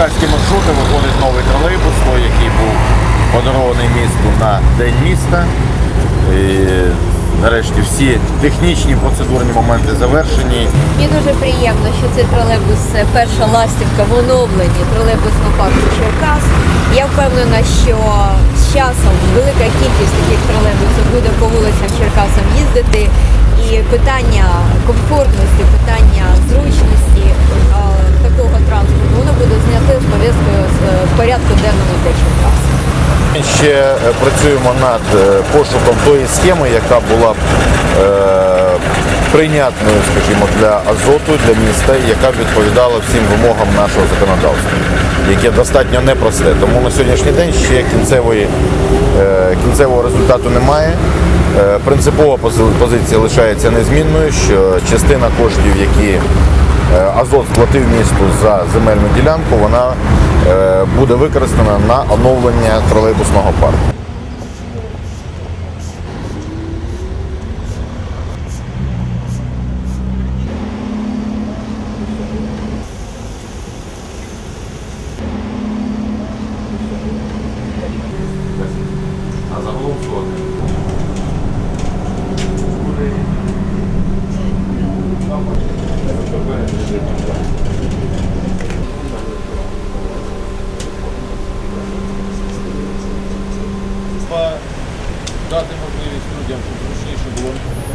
маршрути виходить новий тролейбус, той, який був подарований місту на День міста. І нарешті всі технічні процедурні моменти завершені. Мені дуже приємно, що цей тролейбус це перша ластівка в оновленні тролейбусного парку Черкас. Я впевнена, що з часом велика кількість таких тролейбусів буде по вулицям Черкасам їздити. І питання комфортності, питання порядку денному для Ми Ще е, працюємо над е, пошуком тої схеми, яка була б е, прийнятною, скажімо, для азоту, для міста, яка відповідала всім вимогам нашого законодавства, яке достатньо непросте. Тому на сьогоднішній день ще кінцевої, кінцевого результату немає. Принципова позиція лишається незмінною, що частина коштів, які Азот сплатив місту за земельну ділянку, вона е, буде використана на оновлення тролейбусного парку. А загалом дати можливість людям, щоб зручніше було.